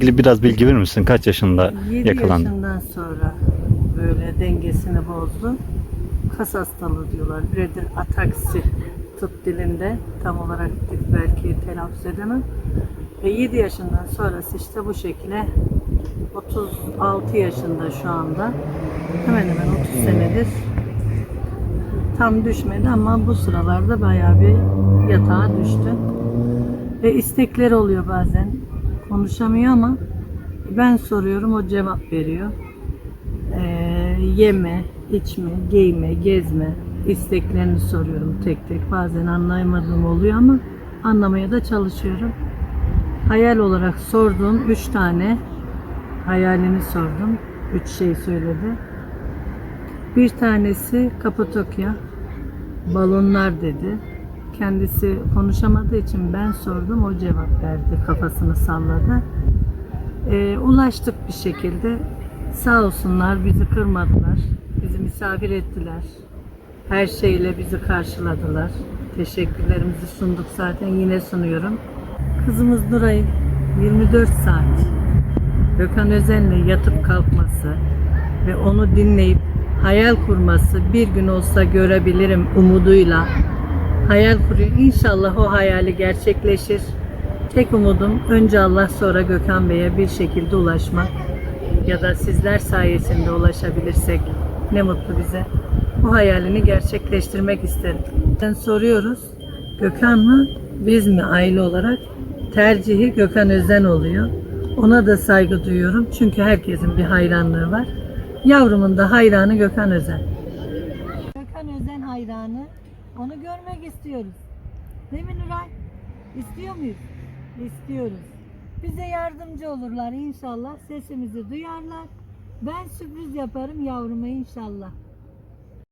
Biraz bilgi verir misin? Kaç yaşında 7 yakalandı? yaşından sonra böyle dengesini bozdu. Kas hastalığı diyorlar. Biredir ataksi tıp dilinde tam olarak belki telaffuz edemem. Ve 7 yaşından sonrası işte bu şekilde 36 yaşında şu anda. Hemen hemen 30 senedir tam düşmedi ama bu sıralarda bayağı bir yatağa düştü. Ve istekleri oluyor bazen. Konuşamıyor ama ben soruyorum o cevap veriyor. Ee, yeme, içme, giyme, gezme isteklerini soruyorum tek tek. Bazen anlayamadığım oluyor ama anlamaya da çalışıyorum. Hayal olarak sorduğum üç tane hayalini sordum. Üç şey söyledi. Bir tanesi Kapadokya balonlar dedi. Kendisi konuşamadığı için ben sordum, o cevap verdi, kafasını salladı. Ee, ulaştık bir şekilde. Sağ olsunlar bizi kırmadılar, bizi misafir ettiler. Her şeyle bizi karşıladılar. Teşekkürlerimizi sunduk zaten yine sunuyorum. Kızımız Nuray 24 saat Gökhan Özen'le yatıp kalkması ve onu dinleyip hayal kurması bir gün olsa görebilirim umuduyla hayal kuruyor. İnşallah o hayali gerçekleşir. Tek umudum önce Allah sonra Gökhan Bey'e bir şekilde ulaşmak ya da sizler sayesinde ulaşabilirsek ne mutlu bize. Bu hayalini gerçekleştirmek isterim. Ben soruyoruz. Gökhan mı biz mi aile olarak tercihi Gökhan Özen oluyor. Ona da saygı duyuyorum çünkü herkesin bir hayranlığı var. Yavrumun da hayranı Gökhan Özen. Gökhan Özen hayranı. Onu görmek istiyoruz. Değil mi Nuray? İstiyor muyuz? İstiyoruz. Bize yardımcı olurlar inşallah. Sesimizi duyarlar. Ben sürpriz yaparım yavruma inşallah.